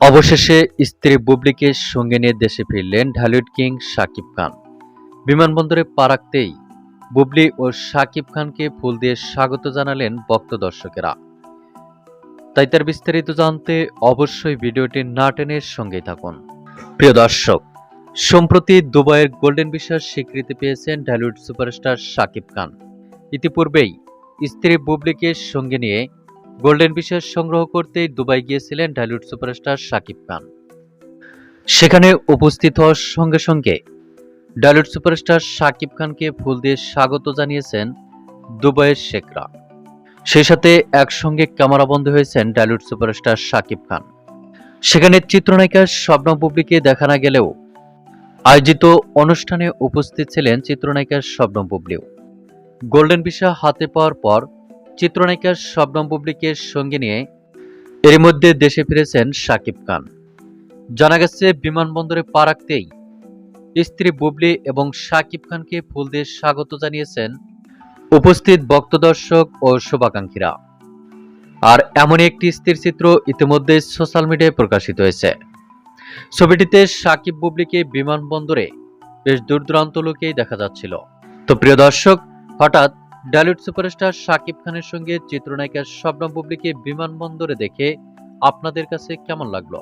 অবশেষে স্ত্রী বুবলিকে সঙ্গে নিয়ে দেশে ফিরলেন ঢালিউড কিং শাকিব খান। বিমানবন্দরে পা রাখতেই বুবলি ও শাকিব খানকে ফুল দিয়ে স্বাগত জানালেন ভক্ত দর্শকেরা। তাই তার বিস্তারিত জানতে অবশ্যই ভিডিওটি না টেনে সঙ্গেই থাকুন। প্রিয় দর্শক, সম্প্রতি দুবাইয়ের গোল্ডেন বিশ্বাস স্বীকৃতি পেয়েছেন ঢালিউড সুপারস্টার শাকিব খান। ইতিপূর্বেই স্ত্রী বুবলিকে সঙ্গে নিয়ে গোল্ডেন বিশ্বাস সংগ্রহ করতেই দুবাই গিয়েছিলেন ঢালিউড সুপারস্টার শাকিব খান। সেখানে উপস্থিত হওয়ার সঙ্গে সঙ্গে ঢালিউড সুপারস্টার শাকিব খানকে ফুল দিয়ে স্বাগত জানিয়েছেন দুবাইয়ের শেখরা। সেই সাথে একসঙ্গে ক্যামেরাবন্দী হয়েছেন ঢালিউড সুপারস্টার শাকিব খান। সেখানে চিত্রনায়িকা স্বপ্ন বুবলিকে দেখা না গেলেও আয়োজিত অনুষ্ঠানে উপস্থিত ছিলেন চিত্রনায়িকা শবনম বুবলিও গোল্ডেন ভিসা হাতে পাওয়ার পর চিত্রনায়িকা শবনম বুবলিকে সঙ্গে নিয়ে এর মধ্যে দেশে ফিরেছেন শাকিব খান। জানা গেছে, বিমানবন্দরে পা রাখতেই স্ত্রী বুবলি এবং শাকিব খানকে ফুল দিয়ে স্বাগত জানিয়েছেন উপস্থিত ভক্ত দর্শক ও শুভাকাঙ্ক্ষীরা। আর এমনই একটি স্ত্রীর চিত্র ইতিমধ্যে সোশ্যাল মিডিয়ায় প্রকাশিত হয়েছে। ছবিটিতে সাকিব বুবলিকে বিমানবন্দরে বেশ দূর দূরান্ত লোকেই দেখা যাচ্ছিল। তো প্রিয় দর্শক, হঠাৎ ডালিউড সুপারস্টার শাকিব খানের সঙ্গে চিত্রনায়িকা শবনম বুবলিকে বিমানবন্দরে দেখে আপনাদের কাছে কেমন লাগল?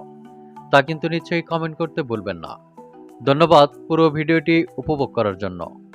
তা কিন্তু নিশ্চয়ই কমেন্ট করতে ভুলবেন না। ধন্যবাদ পুরো ভিডিওটি উপভোগ করার জন্য।